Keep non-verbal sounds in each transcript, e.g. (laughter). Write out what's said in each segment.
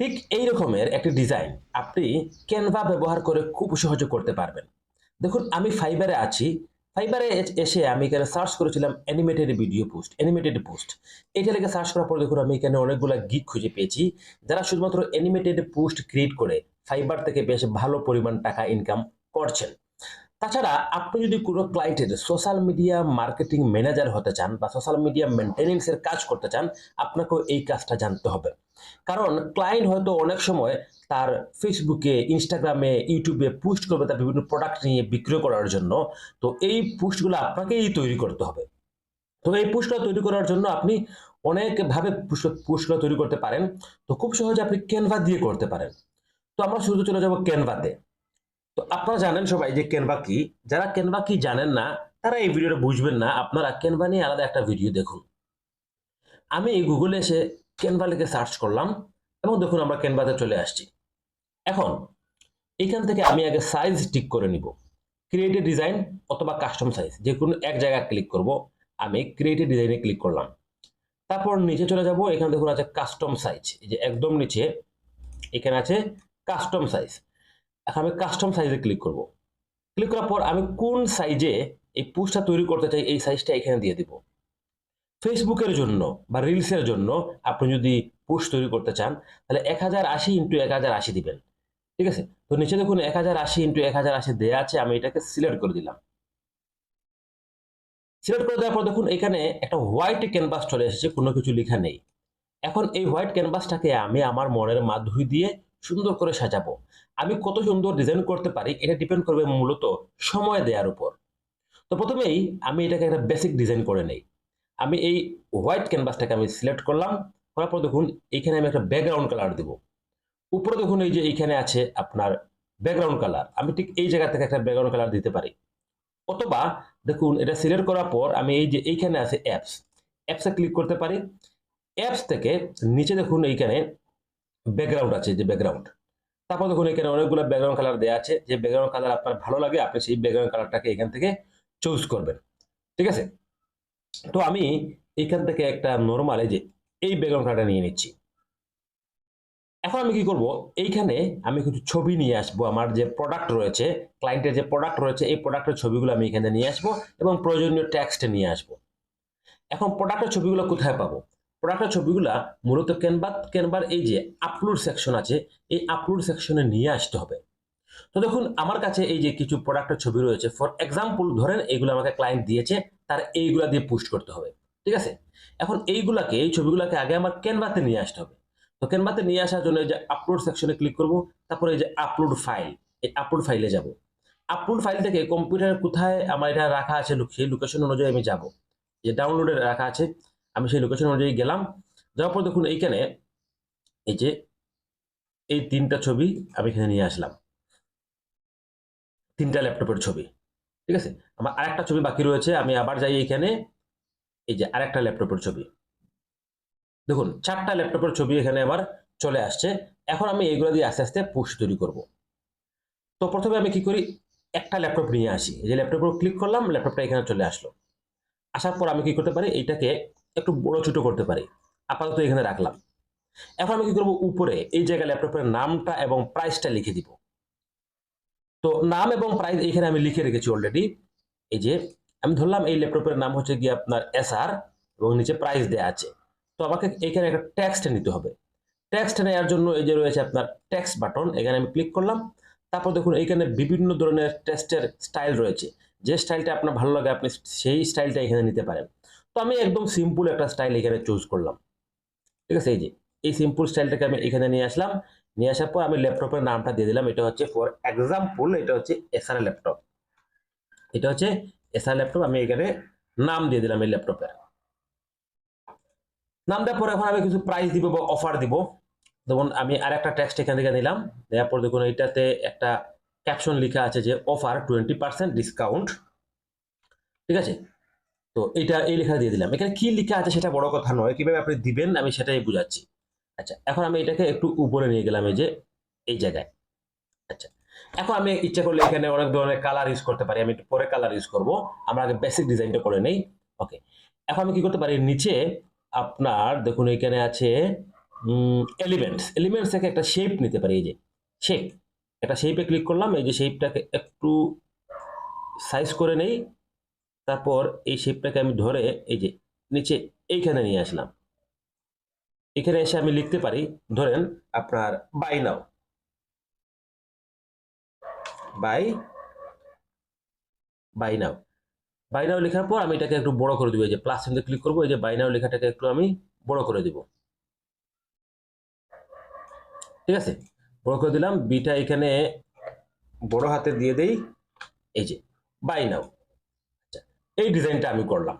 ঠিক এই রকমের একটি ডিজাইন আপনি ক্যানভা ব্যবহার করে খুব সহজে করতে পারবেন। দেখুন, আমি ফাইবারে আছি। ফাইবারে এসে আমি এখানে সার্চ করেছিলাম animated video post animated post এটা লেগে সার্চ করার পর দেখুন, আমি এখানে অনেকগুলো গিক খুঁজে পেয়েছি, যারা শুধুমাত্র অ্যানিমেটেড পোস্ট ক্রিয়েট করে ফাইবার থেকে বেশ ভালো পরিমাণ টাকা ইনকাম করছেন। তাছাড়া আপনি যদি কোনো ক্লায়েন্টের সোশ্যাল মিডিয়া মার্কেটিং ম্যানেজার হতে চান বা সোশ্যাল মিডিয়া মেনটেনেন্সের কাজ করতে চান, আপনাকেও এই কাজটা জানতে হবে। কারণ ক্লায়েন্ট হয়তো অনেক সময় তার ফেসবুকে ইনস্টাগ্রামে ইউটিউবে পোস্ট করবে তার বিভিন্ন প্রোডাক্ট নিয়ে বিক্রয় করার জন্য। তো এই পোস্টগুলো আপনাকেই তৈরি করতে হবে। তো এই পোস্টগুলো তৈরি করার জন্য আপনি অনেকভাবে পোস্টগুলো তৈরি করতে পারেন। তো খুব সহজে আপনি ক্যানভা দিয়ে করতে পারেন। তো আমরা শুধু চলে যাব ক্যানভাতে তো আপনারা জানেন সবাই যে ক্যানভা কি? যারা ক্যানভা কি জানেন না, তারা এই ভিডিওটা বুঝবেন না। আপনারা ক্যানভা নিয়ে আলাদা একটা ভিডিও দেখুন। আমি এই গুগলে এসে ক্যানভা লিখে সার্চ করলাম এবং দেখুন আমরা ক্যানভাতে চলে আসছি। এখন, এখান থেকে আমি আগে সাইজ ঠিক করে নিব। ক্রিয়েটিভ ডিজাইন অথবা কাস্টম সাইজ যে কোনো এক জায়গায় ক্লিক করব। আমি ক্রিয়েটিভ ডিজাইনে ক্লিক করলাম। তারপর নিচে চলে যাব। এখানে দেখুন আছে কাস্টম সাইজ এই যে একদম নিচে, এখানে আছে কাস্টম সাইজ এখন আমি কাস্টম সাইজে ক্লিক করব। ক্লিক করার পর আমি কোন সাইজে এই পোস্টটা তৈরি করতে চাই, এই সাইজটা এখানে দিয়ে দিব। ফেসবুকের জন্য বা রিলসের জন্য আপনি যদি পোস্ট তৈরি করতে চান, তাহলে এক হাজার আশি ইন্টু এক হাজার আশি দিবেন। ঠিক আছে? তো নিচে দেখুন এক হাজার আশি ইন্টু এক হাজার আশি দেওয়া আছে, আমি এটাকে সিলেক্ট করে দিলাম। সিলেক্ট করে দেওয়ার পর দেখুন এখানে একটা হোয়াইট ক্যানভাস চলে এসেছে, কোনো কিছু লেখা নেই। এখন এই হোয়াইট ক্যানভাসটাকে আমি আমার মনের মাধ্যমে দিয়ে সুন্দর করে সাজাবো। আমি কত সুন্দর ডিজাইন করতে পারি, এটা ডিপেন্ড করবে মূলত সময় দেওয়ার উপর। তো প্রথমেই আমি এটাকে একটা বেসিক ডিজাইন করে নেই। আমি এই হোয়াইট ক্যানভাসটাকে আমি সিলেক্ট করলাম, করার পর দেখুন, এখানে আমি একটা ব্যাকগ্রাউন্ড কালার দেবো। উপরে দেখুন, এই যে এইখানে আছে আপনার ব্যাকগ্রাউন্ড কালার আমি ঠিক এই জায়গা থেকে একটা ব্যাকগ্রাউন্ড কালার দিতে পারি। অথবা দেখুন, এটা সিলেক্ট করার পর আমি এই যে এইখানে আছে অ্যাপস অ্যাপসে ক্লিক করতে পারি। অ্যাপস থেকে নিচে দেখুন, এইখানে ব্যাকগ্রাউন্ড আছে, যে ব্যাকগ্রাউন্ড তারপর দেখুন, এখানে অনেকগুলো ব্যাকগ্রাউন্ড কালার দেওয়া আছে। যে ব্যাকগ্রাউন্ড কালার আপনার ভালো লাগে, আপনি সেই ব্যাকগ্রাউন্ড কালারটাকে এখান থেকে চুজ করবেন। ঠিক আছে? তো আমি এখান থেকে একটা নর্মাল এই যে, এই ব্যাকগ্রাউন্ড কালারটা নিয়ে নিচ্ছি। এখন আমি কি করব? এইখানে আমি কিছু ছবি নিয়ে আসব। আমার যে প্রোডাক্ট রয়েছে ক্লায়েন্টের যে প্রোডাক্ট রয়েছে, এই প্রোডাক্টের ছবিগুলো আমি এখানে নিয়ে আসব এবং প্রয়োজনীয় ট্যাক্সট নিয়ে আসব। এখন প্রোডাক্টের ছবিগুলো কোথায় পাবো? প্রোডাক্টের ছবিগুলো মূলত ক্যানভা ক্যানভার এই যে আপলোড সেকশন আছে, এই আপলোড সেকশনে নিয়ে আসতে হবে। তো দেখুন, আমার কাছে এই যে কিছু প্রোডাক্টের ছবি রয়েছে ফর এক্সাম্পল ধরেন এইগুলো আমাকে ক্লায়েন্ট দিয়েছে, তার এইগুলা দিয়ে পোস্ট করতে হবে, ঠিক আছে? এখন এইগুলাকে, এই ছবিগুলোকে আগে আমার ক্যানভাতে নিয়ে আসতে হবে। তো ক্যানভাতে নিয়ে আসার জন্য এই যে আপলোড সেকশনে ক্লিক করব, তারপরে এই যে আপলোড ফাইল এই আপলোড ফাইলে যাব। আপলোড ফাইল থেকে কম্পিউটারে কোথায় আমার এটা রাখা আছে লোকেশন অনুযায়ী আমি যাব। যে ডাউনলোডে রাখা আছে আমি সেই লোকেশন অনুযায়ী গেলাম। যাওয়ার পর দেখুন এইখানে এই যে এই তিনটা ছবি আমি এখানে নিয়ে আসলাম। তিনটা ল্যাপটপের ছবি, ঠিক আছে? আমার আরেকটা ছবি বাকি রয়েছে, আমি আবার যাই এখানে এই যে আরেকটা ল্যাপটপের ছবি। দেখুন, চারটা ল্যাপটপের ছবি এখানে আমার চলে আসছে। এখন আমি এইগুলো দিয়ে আস্তে আস্তে পোস্ট তৈরি করব। তো প্রথমে আমি কি করি, একটা ল্যাপটপ নিয়ে আসি। যে ল্যাপটপের ক্লিক করলাম, ল্যাপটপটা এখানে চলে আসলো। আসার পর আমি কি করতে পারি, এইটাকে একটু বড় ছোট করতে পারি। আপাতত এখানে রাখলাম। এখন আমি কি করব? উপরে এই জায়গায় ল্যাপটপের নামটা এবং প্রাইসটা লিখে দিব। তো নাম এবং প্রাইস এখানে আমি লিখে রেখেছি অলরেডি এই যে, আমি ধরলাম এই ল্যাপটপের নাম হচ্ছে গিয়ে আপনার এসআর এবং নিচে প্রাইস দেওয়া আছে। তো আমাকে এখানে একটা ট্যাক্সট নিতে হবে। ট্যাক্সট নেওয়ার জন্য এই যে রয়েছে আপনার ট্যাক্স বাটন এখানে আমি ক্লিক করলাম। তারপর দেখুন এখানে বিভিন্ন ধরনের টেক্সটের স্টাইল রয়েছে। যে স্টাইলটা আপনার ভালো লাগে, আপনি সেই স্টাইলটা এখানে নিতে পারেন। তো আমি একদম সিম্পল একটা স্টাইল এখানে চুজ করলাম। ঠিক আছে, এই যে, এই সিম্পল স্টাইলটাকে আমি এখানে নিয়ে আসলাম। নিয়ে আসার পর আমি ল্যাপটপের নামটা দিয়ে দিলাম, এটা হচ্ছে ফর এক্সাম্পল এটা হচ্ছে এসআর ল্যাপটপ এটা হচ্ছে এসআর ল্যাপটপ আমি এখানে নাম দিয়ে দিলাম এই ল্যাপটপের নাম দেওয়ার পর এখন আমি কিছু প্রাইস দিব বা অফার দিব। যেমন আমি আর একটা টেক্সট এখান থেকে নিলাম, দেওয়ার পর দেখুন এটাতে একটা ক্যাপশন লেখা আছে যে অফার টোয়েন্টি পার্সেন্ট ডিসকাউন্ট ঠিক আছে? তো এটা এই লেখা দিয়ে দিলাম। এখানে কি লেখা আছে সেটা বড় কথা নয়, কীভাবে আপনি দিবেন আমি সেটাই বুঝাচ্ছি। আচ্ছা এখন আমি এটাকে একটু উপরে নিয়ে গেলাম, এই যে এই জায়গায়। আচ্ছা এখন আমি ইচ্ছা করলে এখানে অনেক ধরনের কালার ইউজ করতে পারি, আমি একটু পরে কালার ইউজ করব। আমরা আগে বেসিক ডিজাইনটা করে নেই। ওকে এখন আমি কি করতে পারি? নিচে আপনার দেখুন, এখানে আছে এলিমেন্টস এলিমেন্টস থেকে একটা শেপ নিতে পারি, এই যে শেপ একটা শেপে ক্লিক করলাম, এই যে শেপটাকে একটু সাইজ করে নেই। তারপর এই শেপটাকে আমি ধরে এই যে নিচে এইখানে নিয়ে আসলাম। এখানে এসে আমি লিখতে পারি, ধরেন আপনার buy now buy buy now buy now লেখার পর আমি এটাকে একটু বড় করে দিব, এই যে প্লাস চিহ্নে ক্লিক করব, এই যে বাই নাও লেখাটাকে একটু আমি বড় করে দিব। ঠিক আছে? বড় করে দিলাম বিটা এখানে বড় হাতে দিয়ে দেই, এই যে বাই নাও এই ডিজাইনটা আমি করলাম।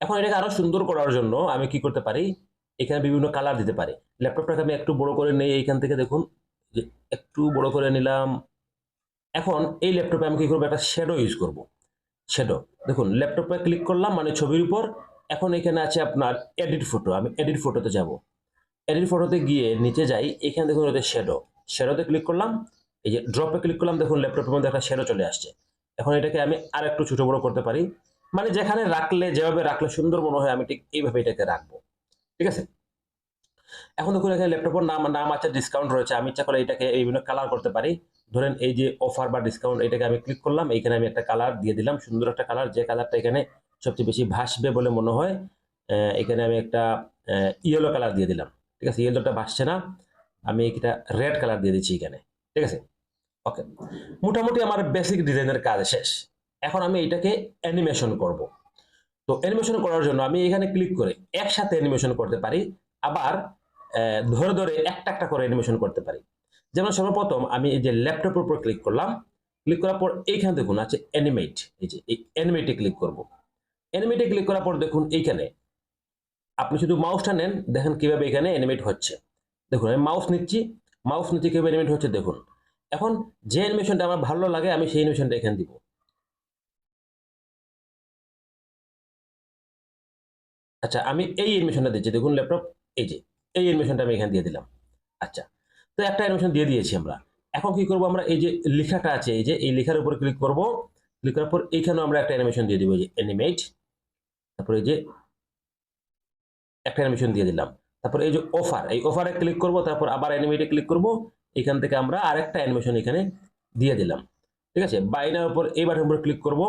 এখন এটাকে আরও সুন্দর করার জন্য আমি কি করতে পারি? এখানে বিভিন্ন কালার দিতে পারি। ল্যাপটপটাকে আমি একটু বড় করে নেই, এইখান থেকে দেখুন। যে একটু বড় করে নিলাম। এখন এই ল্যাপটপে আমি কি করব? একটা শ্যাডো ইউজ করব। শ্যাডো দেখুন, ল্যাপটপে ক্লিক করলাম মানে ছবির উপর। এখন এখানে আছে আপনার এডিট ফটো আমি এডিট ফটোতে যাব। এডিট ফটোতে গিয়ে নিচে যাই, এখানে দেখুন ওদের শ্যাডো শ্যাডোতে ক্লিক করলাম, এই যে ড্রপে ক্লিক করলাম, দেখুন ল্যাপটপের মধ্যে একটা শ্যাডো চলে আসছে। এখন এটাকে আমি আর একটু ছোটো বড় করতে পারি। মানে যেখানে রাখলে, যেভাবে রাখলে সুন্দর মনে হয়, আমি ঠিক এইভাবে এটাকে রাখব। ঠিক আছে? এখন দেখুন, এখানে ল্যাপটপের নাম নাম আছে ডিসকাউন্ট রয়েছে। আমি ইচ্ছা করে এটাকে বিভিন্ন কালার করতে পারি। ধরেন এই যে অফার বা ডিসকাউন্ট এটাকে আমি ক্লিক করলাম। এখানে আমি একটা কালার দিয়ে দিলাম, সুন্দর একটা কালার যে কালারটা এখানে সবচেয়ে বেশি ভাসবে বলে মনে হয় এখানে আমি একটা ইয়েলো কালার দিয়ে দিলাম। ঠিক আছে? ইয়েলোটা ভাসছে না। আমি এটা রেড কালার দিয়ে দিচ্ছি এখানে। ঠিক আছে? ওকে মোটামুটি আমার বেসিক ডিজাইনের কাজ শেষ। এখন আমি এটাকে অ্যানিমেশন করব। তো অ্যানিমেশন করার জন্য আমি এখানে ক্লিক করে একসাথে অ্যানিমেশন করতে পারি, আবার ধরে ধরে একটা একটা করে অ্যানিমেশন করতে পারি। যেমন সর্বপ্রথম আমি এই যে ল্যাপটপের উপর ক্লিক করলাম ক্লিক করার পর এইখানে দেখুন আছে অ্যানিমেট এই যে এই অ্যানিমেটে ক্লিক করব। অ্যানিমেটে ক্লিক করার পর দেখুন এইখানে, আপনি শুধু মাউসটা নেন, দেখেন কীভাবে এখানে অ্যানিমেট হচ্ছে। দেখুন, আমি মাউস নিচ্ছি মাউস নিচে কীভাবে অ্যানিমেট হচ্ছে দেখুন। এখন যে অ্যানিমেশনটা আমার ভালো লাগে, আমি সেই অ্যানিমেশনটা এখানে দিব। আচ্ছা আমি এই অ্যানিমেশনটা দিচ্ছি। দেখুন ল্যাপটপ এই যে, এই অ্যানিমেশনটা আমি এখানে দিয়ে দিলাম। আচ্ছা তো একটা অ্যানিমেশন দিয়ে দিয়েছি আমরা। এখন কি করব আমরা? এই যে লেখাটা আছে, এই যে, এই লেখার উপর ক্লিক করব। ক্লিক করার পর এইখানেও আমরা একটা অ্যানিমেশন দিয়ে দিব যে অ্যানিমেট তারপরে এই যে, একটা অ্যানিমেশন দিয়ে দিলাম। তারপর এই যে অফার এই অফারে ক্লিক করব, তারপর আবার অ্যানিমেটে ক্লিক করব। এখান থেকে আমরা আরেকটা অ্যানিমেশন এখানে দিয়ে দিলাম। ঠিক আছে? বাইনার উপর এই বাটনের উপর ক্লিক করব।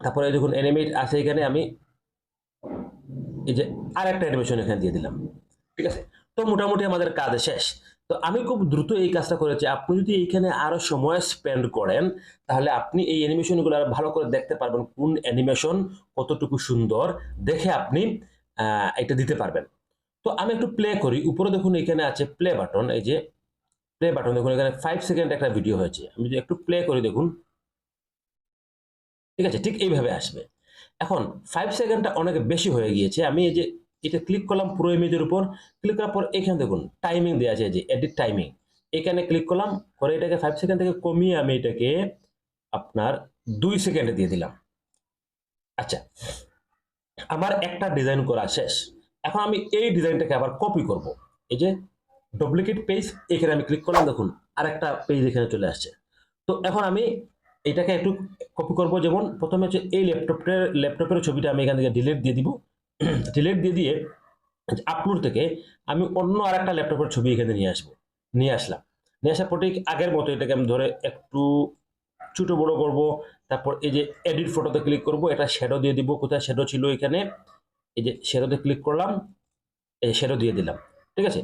তারপরে দেখুন অ্যানিমেট আছে এখানে, আমি এই যে আরেকটা অ্যানিমেশন এখানে দিয়ে দিলাম। ঠিক আছে? তো মোটামুটি আমাদের কাজ শেষ। তো আমি খুব দ্রুত এই কাজটা করেছি। আপনি যদি এইখানে আরও সময় স্পেন্ড করেন, তাহলে আপনি এই অ্যানিমেশনগুলো আরও ভালো করে দেখতে পারবেন কোন অ্যানিমেশন কতটুকু সুন্দর। দেখে আপনি এটা দিতে পারবেন। তো আমি একটু প্লে করি। উপরে দেখুন এখানে আছে প্লে বাটন এই যে প্লে বাটন দেখুন এখানে ফাইভ সেকেন্ড একটা ভিডিও হয়েছে। আমি যদি একটু প্লে করি দেখুন। ঠিক আছে? ঠিক এইভাবে আসবে। এখন ফাইভ সেকেন্ডটা অনেক বেশি হয়ে গিয়েছে। আমি এই যে এটা ক্লিক করলাম পুরো ইমেজের উপর ক্লিক করার পর এখানে দেখুন টাইমিং দেওয়া আছে যে এডিট টাইমিং এখানে ক্লিক করলাম, করে এটাকে ফাইভ সেকেন্ড থেকে কমিয়ে আমি এটাকে আপনার দুই সেকেন্ডে দিয়ে দিলাম। আচ্ছা আমার একটা ডিজাইন করা শেষ। এখন আমি এই ডিজাইনটাকে আবার কপি করব। এই যে ডুপ্লিকেট পেজ এখানে আমি ক্লিক করলাম, দেখুন, আরেকটা পেজ এখানে চলে আসছে। তো এখন আমি এটাকে একটু কপি করব। যেমন প্রথমে হচ্ছে এই ল্যাপটপের ল্যাপটপের ছবিটা আমি এখান থেকে ডিলিট দিয়ে দিব। ডিলিট (clears throat) দিয়ে দিয়ে আপলোড থেকে আমি অন্য আরেকটা ল্যাপটপের ছবি এখানে নিয়ে আসব, নিয়ে আসলাম। নিয়ে আসার পর আগের মতো এটাকে আমি ধরে একটু ছোটো বড় করব। তারপর এই যে এডিট ফটোতে ক্লিক করব, এটা শ্যাডো দিয়ে দিব। কোথায় শ্যাডো ছিল এখানে? এই যে শ্যাডোতে ক্লিক করলাম, এই শ্যাডো দিয়ে দিলাম। ঠিক আছে?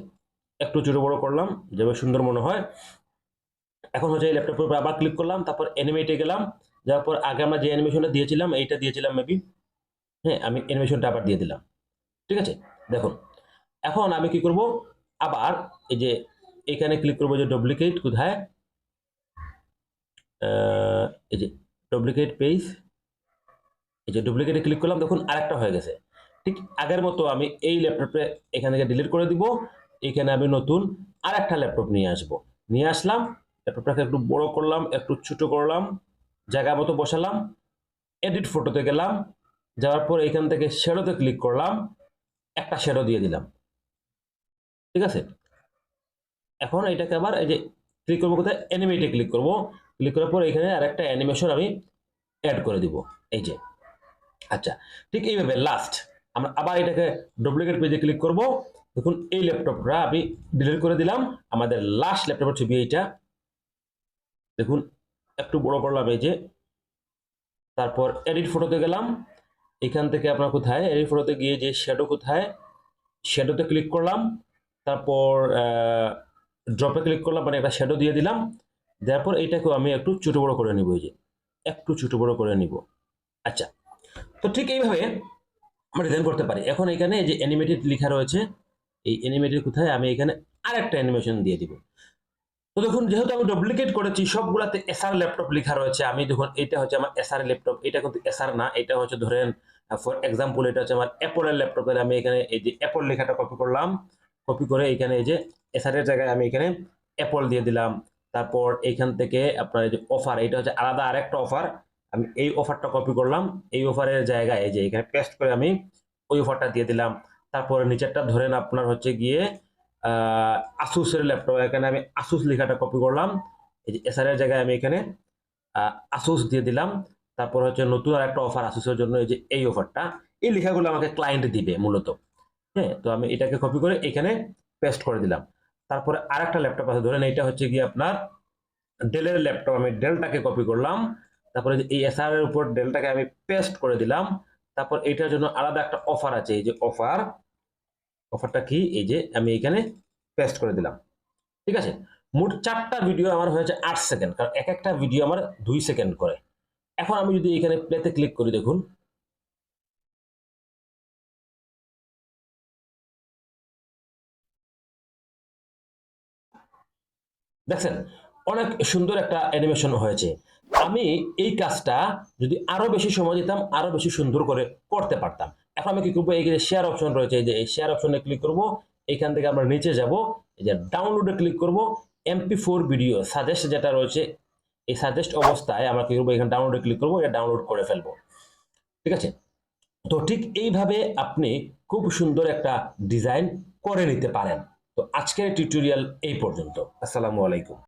একটু ছোটো বড় করলাম যেভাবে সুন্দর মনে হয়। এখন হচ্ছে এই ল্যাপটপের উপর আবার ক্লিক করলাম, তারপর অ্যানিমেটে গেলাম, যাওয়ার পর আগে আমরা যে অ্যানিমেশনটা দিয়েছিলাম, এইটা দিয়েছিলাম মেবি হ্যাঁ আমি অ্যানিমেশনটা আবার দিয়ে দিলাম। ঠিক আছে? দেখুন, এখন আমি কি করব? আবার এই যে এখানে ক্লিক করব যে ডুপ্লিকেট কোথায়? এই যে ডুপ্লিকেট পেজ এই যে ডুপ্লিকেটে ক্লিক করলাম, দেখুন আরেকটা হয়ে গেছে। ঠিক আগের মতো আমি এই ল্যাপটপে এখান থেকে ডিলিট করে দিব। এখানে আমি নতুন আর একটা ল্যাপটপ নিয়ে আসব। নিয়ে আসলাম ল্যাপটপটাকে একটু বড় করলাম, একটু ছোট করলাম, জায়গা মতো বসালাম এডিট ফটোতে গেলাম, যাওয়ার পর এখান থেকে শেডোতে ক্লিক করলাম, একটা শেডো দিয়ে দিলাম। ঠিক আছে? এখন এটাকে আবার এই যে ক্লিক করব কোথায়? অ্যানিমেটে ক্লিক করব। ক্লিক করার পর এখানে আরেকটা অ্যানিমেশন আমি অ্যাড করে দিব। এই যে। আচ্ছা ঠিক এইভাবে লাস্ট আমরা আবার এটাকে ডুপ্লিকেট পেজে ক্লিক করব। দেখুন, এই ল্যাপটপটা আমি ডিলিট করে দিলাম। আমাদের লাস্ট ল্যাপটপের ছবি এইটা দেখুন, একটু বড় করলাম এই যে। তারপর এডিট ফটোতে গেলাম। এখান থেকে আপনার কোথায়? এডিট ফটোতে গিয়ে যে শ্যাডো কোথায়? শ্যাডোতে ক্লিক করলাম। তারপর ড্রপে ক্লিক করলাম মানে একটা শ্যাডো দিয়ে দিলাম। দেওয়ার পর আমি একটু ছোটো বড়ো করে নিব এই যে। একটু ছোটো বড়ো করে নিব। আচ্ছা তো ঠিক এইভাবে আমরা ডিজাইন করতে পারি। এখন এখানে যে অ্যানিমেটেড লেখা রয়েছে, এই অ্যানিমেটেড কোথায়? আমি এখানে আরেকটা অ্যানিমেশন দিয়ে দিব। তো দেখুন, যেহেতু আমি ডুপ্লিকেট করেছি, সবগুলাতে এসআর ল্যাপটপ লেখা রয়েছে। আমি দেখুন এটা হচ্ছে আমার এসআর ল্যাপটপ এটা কিন্তু এসআর না, এটা হচ্ছে ধরেন ফর এক্সাম্পল এটা হচ্ছে আমার অ্যাপলের ল্যাপটপের আমি এখানে এই যে অ্যাপল লেখাটা কপি করলাম কপি করে এখানে এই যে এসআর এর জায়গায় আমি এখানে অ্যাপল দিয়ে দিলাম। তারপর এইখান থেকে আপনার এই যে অফার এটা হচ্ছে আলাদা আরেকটা অফার আমি এই অফারটা কপি করলাম, এই অফারের জায়গায় এই যে এখানে পেস্ট করে আমি ওই অফারটা দিয়ে দিলাম। তারপরে নিচেরটা ধরেন, আপনার হচ্ছে গিয়ে আসুসের ল্যাপটপ এখানে আমি আসুস লেখাটা কপি করলাম। এই যে এসআর এর জায়গায় আমি এখানে আসুস দিয়ে দিলাম। তারপর হচ্ছে নতুন আর একটা অফার আসুসের জন্য এই যে এই অফারটা এই লেখাগুলো আমাকে ক্লায়েন্ট দিবে মূলত। হ্যাঁ তো আমি এটাকে কপি করে এখানে পেস্ট করে দিলাম। তারপরে আর একটা ল্যাপটপ আছে, ধরেন এটা হচ্ছে গিয়ে আপনার ডেলের ল্যাপটপ আমি ডেলটাকে কপি করলাম। তারপরে এই এসআর এর উপর ডেলটাকে আমি পেস্ট করে দিলাম। তারপর এটার জন্য আলাদা একটা অফার আছে। এই যে অফার অফারটা কি? এই যে আমি এখানে পেস্ট করে দিলাম। ঠিক আছে? মোট চারটা ভিডিও আমার হয়েছে আট সেকেন্ড কারণ এক একটা ভিডিও আমার দুই সেকেন্ড করে। এখন আমি যদি এখানে প্লেতে ক্লিক করি, দেখুন। দেখছেন? অনেক সুন্দর একটা অ্যানিমেশন হয়েছে। আমি এই কাজটা যদি আরও বেশি সময় দিতাম, আরও বেশি সুন্দর করে করতে পারতাম। এখন আমি কি করব? এই যে শেয়ার অপশন রয়েছে, এই যে এই শেয়ার অপশনে ক্লিক করব। এখান থেকে আমরা নিচে যাব। এই যে ডাউনলোডে ক্লিক করব। এমপি ফোর ভিডিও সাজেস্ট যেটা রয়েছে, এই সাজেস্ট অবস্থায় আমরা কি করব? এখানে ডাউনলোডে ক্লিক করব, এটা ডাউনলোড করে ফেলব। ঠিক আছে? তো ঠিক এইভাবে আপনি খুব সুন্দর একটা ডিজাইন করে নিতে পারেন। তো আজকের টিউটোরিয়াল এই পর্যন্ত। আসসালামু আলাইকুম।